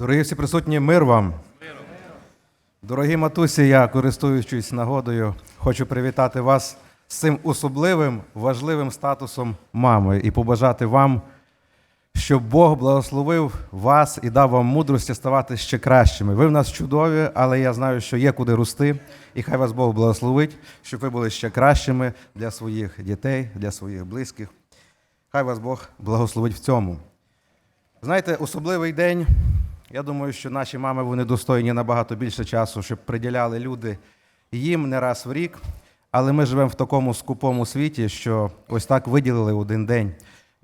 Дорогі всі присутні, мир вам. Дорогі матусі, я, користуючись нагодою, хочу привітати вас з цим особливим, важливим статусом мами і побажати вам, щоб Бог благословив вас і дав вам мудрості ставати ще кращими. Ви в нас чудові, але я знаю, що є куди рости, і хай вас Бог благословить, щоб ви були ще кращими для своїх дітей, для своїх близьких. Хай вас Бог благословить в цьому. Знаєте, особливий день. Я думаю, що наші мами вони достойні набагато більше часу, щоб приділяли люди їм не раз в рік. Але ми живемо в такому скупому світі, що ось так виділили один день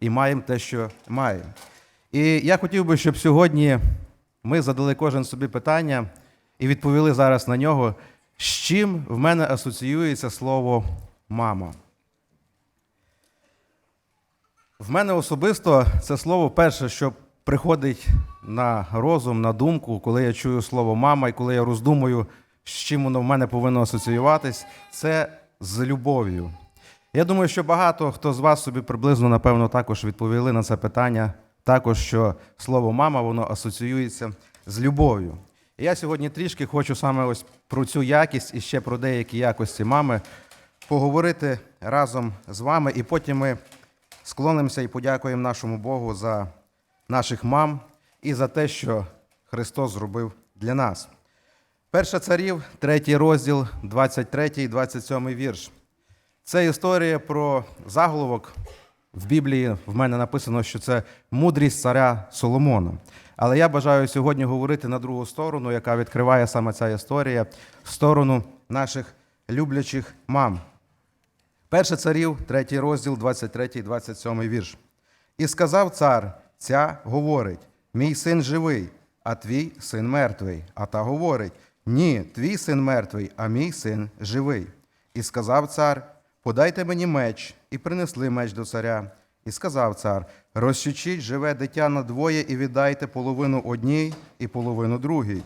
і маємо те, що маємо. І я хотів би, щоб сьогодні ми задали кожен собі питання і відповіли зараз на нього, з чим в мене асоціюється слово мама. В мене особисто це слово перше, що приходить на розум, на думку, коли я чую слово мама, і коли я роздумую, з чим воно в мене повинно асоціюватись, це з любов'ю. Я думаю, що багато хто з вас собі приблизно, напевно, також відповіли на це питання, також що слово мама воно асоціюється з любов'ю. І я сьогодні трішки хочу саме ось про цю якість і ще про деякі якості мами поговорити разом з вами, і потім ми склонимося і подякуємо нашому Богу за наших мам і за те, що Христос зробив для нас. Перша царів, третій розділ, 23 і 27 вірш. Це історія про заголовок. В Біблії в мене написано, що це мудрість царя Соломона. Але я бажаю сьогодні говорити на другу сторону, яка відкриває саме ця історія, сторону наших люблячих мам. Перше царів, третій розділ, 23, 27 вірш. І сказав цар, ця говорить: мій син живий, а твій син мертвий. А та говорить: Ні, твій син мертвий, а мій син живий. І сказав цар: Подайте мені меч, і принесли меч до царя. І сказав цар: Розсічіть живе дитя на двоє і віддайте половину одній і половину другій.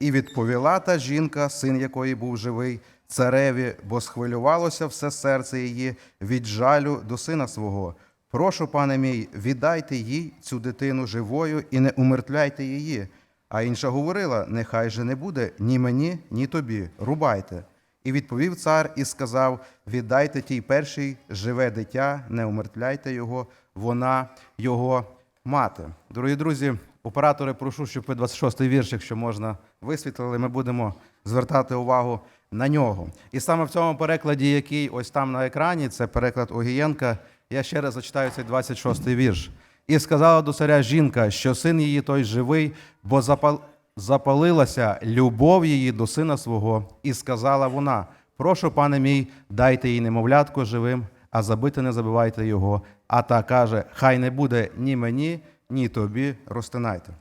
І відповіла та жінка, син якої був живий, цареві, бо схвилювалося все серце її від жалю до сина свого. Прошу, пане мій, віддайте їй цю дитину живою і не умертвляйте її. А інша говорила: нехай же не буде ні мені, ні тобі. Рубайте. І відповів цар і сказав: Віддайте тій першій живе дитя, не умертвляйте його, вона його мати. Дорогі друзі, оператори, прошу, щоб ви 26-й вірш, якщо можна, висвітлили. Ми будемо звертати увагу на нього. І саме в цьому перекладі, який ось там на екрані, це переклад Огієнка. Я ще раз зачитаю цей 26-й вірш. І сказала до царя жінка, що син її той живий, бо запал... запалилася любов її до сина свого, і сказала вона: Прошу, пане мій, дайте їй немовлятко живим, а забити не забивайте його. А та каже: Хай не буде ні мені, ні тобі, розтинайте.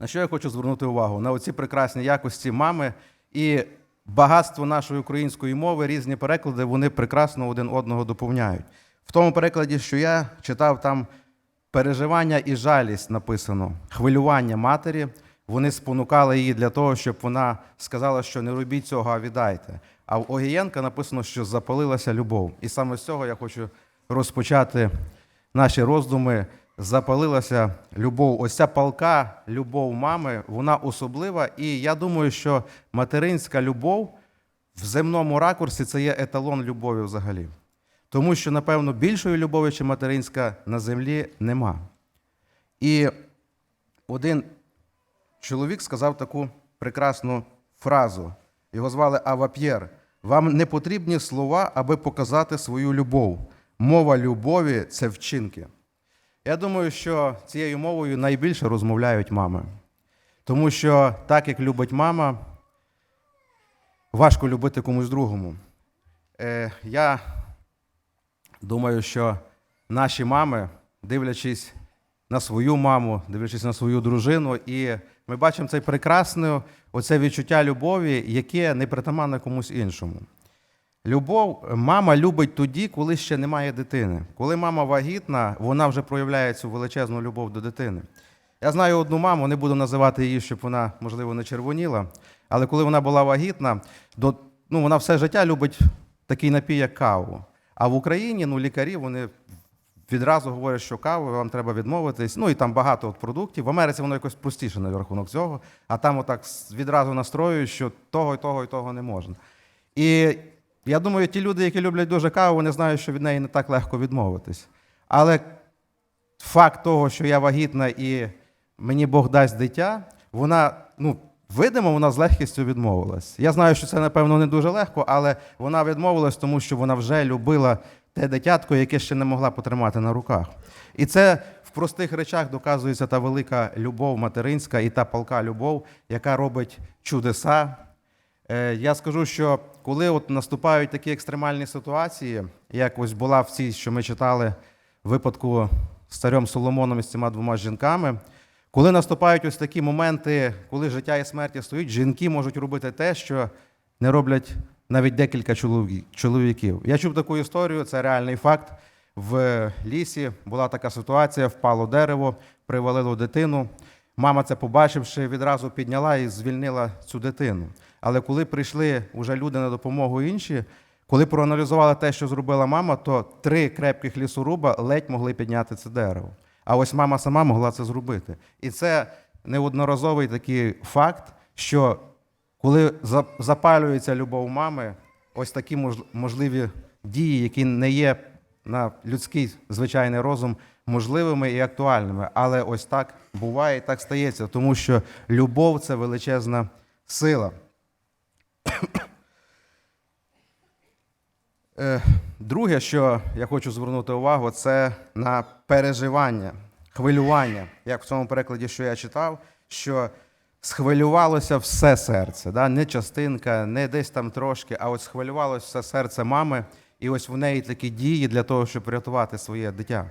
На що я хочу звернути увагу? На оці прекрасні якості мами і багатство нашої української мови, різні переклади, вони прекрасно один одного доповняють. В тому перекладі, що я читав, там переживання і жалість написано, хвилювання матері. Вони спонукали її для того, щоб вона сказала, що не робіть цього, а віддайте. А в Огієнка написано, що запалилася любов. І саме з цього я хочу розпочати наші роздуми. Запалилася любов. Ось ця палка любов мами, вона особлива. І я думаю, що материнська любов в земному ракурсі це є еталон любові взагалі. Тому що, напевно, більшої любові, чи материнська на землі нема. І один чоловік сказав таку прекрасну фразу. Його звали Ава П'єр. Вам не потрібні слова, аби показати свою любов. Мова любові це вчинки. Я думаю, що цією мовою найбільше розмовляють мами. Тому що так, як любить мама, важко любити комусь другому. Е, я думаю, що наші мами, дивлячись на свою маму, дивлячись на свою дружину, і ми бачимо це прекрасне оце відчуття любові, яке не притаманне комусь іншому. Любов мама любить тоді, коли ще немає дитини. Коли мама вагітна, вона вже проявляє цю величезну любов до дитини. Я знаю одну маму, не буду називати її, щоб вона, можливо, не червоніла. Але коли вона була вагітна, до, ну, вона все життя любить такий напій, як каву. А в Україні ну, лікарі вони відразу говорять, що каву вам треба відмовитись. Ну і там багато от продуктів. В Америці воно якось простіше на рахунок цього, а там отак відразу настроюють, що того і того і того не можна. І я думаю, ті люди, які люблять дуже каву, вони знають, що від неї не так легко відмовитись. Але факт того, що я вагітна і мені Бог дасть дитя, вона, ну, видимо, вона з легкістю відмовилась. Я знаю, що це, напевно, не дуже легко, але вона відмовилась, тому що вона вже любила те дитятко, яке ще не могла потримати на руках. І це в простих речах доказується та велика любов материнська і та палка любов, яка робить чудеса. Е, Я скажу, що коли от наступають такі екстремальні ситуації, як ось була в цій, що ми читали випадку з царем Соломоном і з цими двома жінками, коли наступають ось такі моменти, коли життя і смерті стоїть, жінки можуть робити те, що не роблять навіть декілька чолові- чоловіків. Я чув таку історію, це реальний факт. В лісі була така ситуація: впало дерево, привалило дитину. Мама це побачивши, відразу підняла і звільнила цю дитину. Але коли прийшли вже люди на допомогу інші, коли проаналізували те, що зробила мама, то три крепких лісоруба ледь могли підняти це дерево. А ось мама сама могла це зробити. І це неодноразовий такий факт, що коли запалюється любов мами, ось такі можливі дії, які не є на людський звичайний розум можливими і актуальними. Але ось так буває і так стається, тому що любов це величезна сила. Друге, що я хочу звернути увагу, це на переживання, хвилювання. Як в цьому перекладі, що я читав, що схвилювалося все серце, да? не частинка, не десь там трошки, а ось схвилювалося все серце мами, і ось в неї такі дії для того, щоб врятувати своє дитя.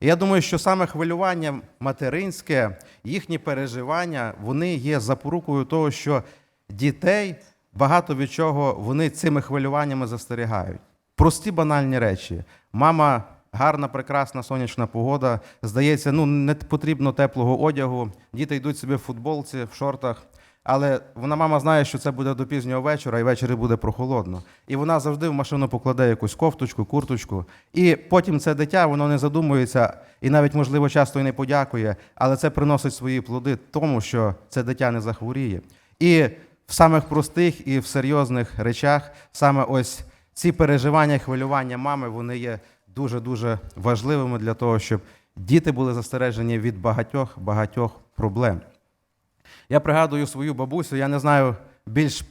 І я думаю, що саме хвилювання материнське, їхні переживання, вони є запорукою того, що дітей багато від чого вони цими хвилюваннями застерігають. Прості банальні речі. Мама, гарна, прекрасна сонячна погода. Здається, ну не потрібно теплого одягу. Діти йдуть собі в футболці, в шортах. Але вона мама знає, що це буде до пізнього вечора, і ввечері буде прохолодно. І вона завжди в машину покладе якусь кофточку, курточку. І потім це дитя, воно не задумується і навіть, можливо, часто і не подякує, але це приносить свої плоди тому, що це дитя не захворіє. І в самих простих і в серйозних речах саме ось ці переживання, хвилювання мами, вони є дуже-дуже важливими для того, щоб діти були застережені від багатьох багатьох проблем. Я пригадую свою бабусю, я не знаю більш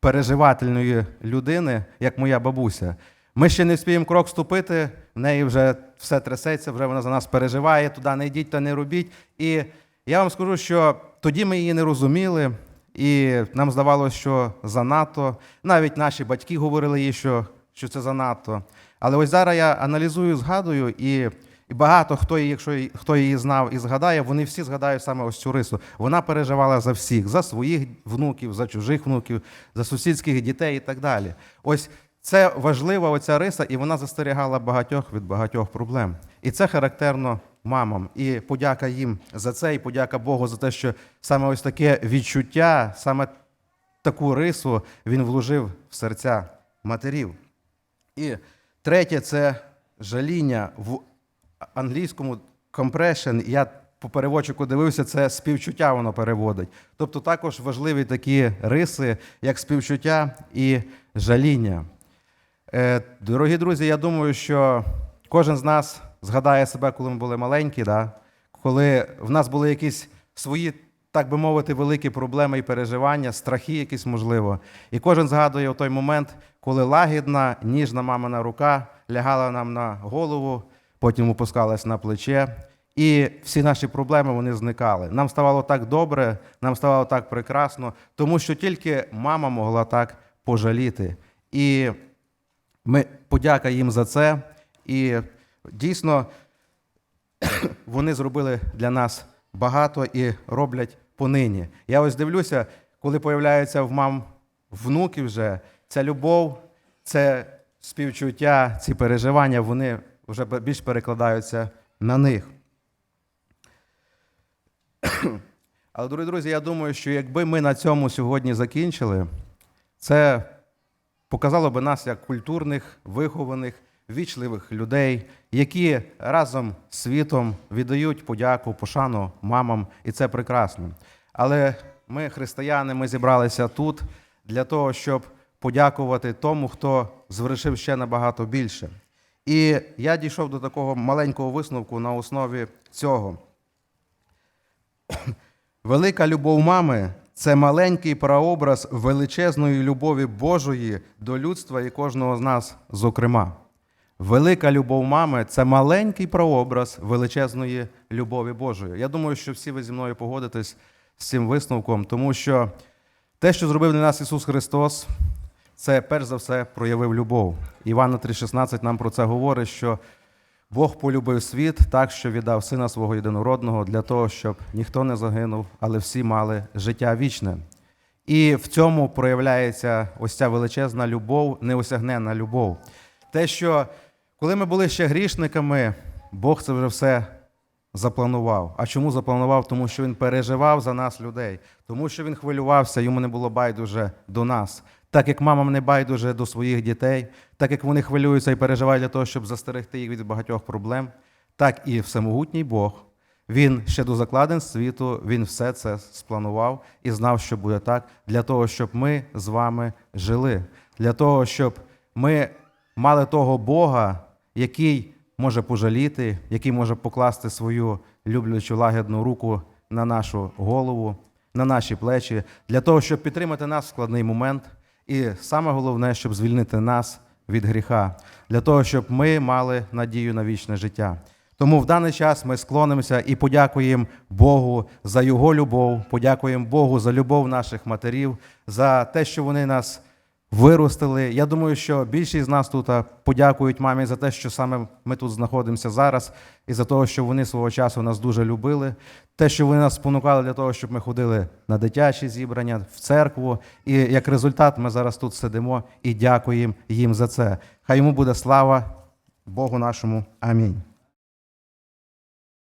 переживательної людини, як моя бабуся. Ми ще не вспіємо крок ступити, в неї вже все трясеться, вже вона за нас переживає, туди не йдіть та не робіть. І я вам скажу, що тоді ми її не розуміли, і нам здавалося, що занадто. Навіть наші батьки говорили їй, що, що це занадто. Але ось зараз я аналізую, згадую, і, і багато хто, якщо хто її знав і згадає, вони всі згадають саме ось цю рису. Вона переживала за всіх, за своїх внуків, за чужих внуків, за сусідських дітей і так далі. Ось це важлива оця риса, і вона застерігала багатьох від багатьох проблем. І це характерно мамам. І подяка їм за це, і подяка Богу за те, що саме ось таке відчуття, саме таку рису він вложив в серця матерів. І третє це жаління в англійському compression. Я по переводчику дивився, це співчуття воно переводить. Тобто також важливі такі риси, як співчуття і жаління. Е, Дорогі друзі, я думаю, що кожен з нас згадає себе, коли ми були маленькі, да? коли в нас були якісь свої, так би мовити, великі проблеми і переживання, страхи якісь можливо. І кожен згадує той момент, коли лагідна, ніжна мамина рука лягала нам на голову, потім опускалась на плече. І всі наші проблеми вони зникали. Нам ставало так добре, нам ставало так прекрасно, тому що тільки мама могла так пожаліти. І ми подяка їм за це. І дійсно вони зробили для нас багато і роблять понині. Я ось дивлюся, коли появляються в мам внуки вже, ця любов, це співчуття, ці переживання, вони вже більш перекладаються на них. Але, дорогі друзі, я думаю, що якби ми на цьому сьогодні закінчили, це показало би нас як культурних, вихованих, вічливих людей, які разом з світом віддають подяку, пошану мамам, і це прекрасно. Але ми, християни, ми зібралися тут для того, щоб подякувати тому, хто звершив ще набагато більше. І я дійшов до такого маленького висновку на основі цього. Велика любов мами це маленький прообраз величезної любові Божої до людства і кожного з нас, зокрема. Велика любов мами це маленький прообраз величезної любові Божої. Я думаю, що всі ви зі мною погодитесь з цим висновком, тому що те, що зробив для нас Ісус Христос, це перш за все проявив любов. Івана 3,16 нам про це говорить, що Бог полюбив світ так, що віддав сина свого єдинородного для того, щоб ніхто не загинув, але всі мали життя вічне. І в цьому проявляється ось ця величезна любов, неосягненна любов. Те, що коли ми були ще грішниками, Бог це вже все запланував. А чому запланував? Тому що він переживав за нас, людей, тому що він хвилювався, йому не було байдуже до нас. Так як мамам не байдуже до своїх дітей, так як вони хвилюються і переживають для того, щоб застерегти їх від багатьох проблем, так і всемогутній Бог. Він ще до закладин світу, він все це спланував і знав, що буде так, для того, щоб ми з вами жили, для того, щоб ми мали того Бога, який може пожаліти, який може покласти свою люблячу лагідну руку на нашу голову, на наші плечі, для того, щоб підтримати нас в складний момент, і саме головне, щоб звільнити нас від гріха, для того, щоб ми мали надію на вічне життя. Тому в даний час ми склонимося і подякуємо Богу за Його любов, подякуємо Богу за любов наших матерів, за те, що вони нас виростили. Я думаю, що більшість з нас тут подякують мамі за те, що саме ми тут знаходимося зараз, і за те, що вони свого часу нас дуже любили, те, що вони нас спонукали для того, щоб ми ходили на дитячі зібрання, в церкву. І як результат, ми зараз тут сидимо і дякуємо їм за це. Хай йому буде слава Богу нашому. Амінь.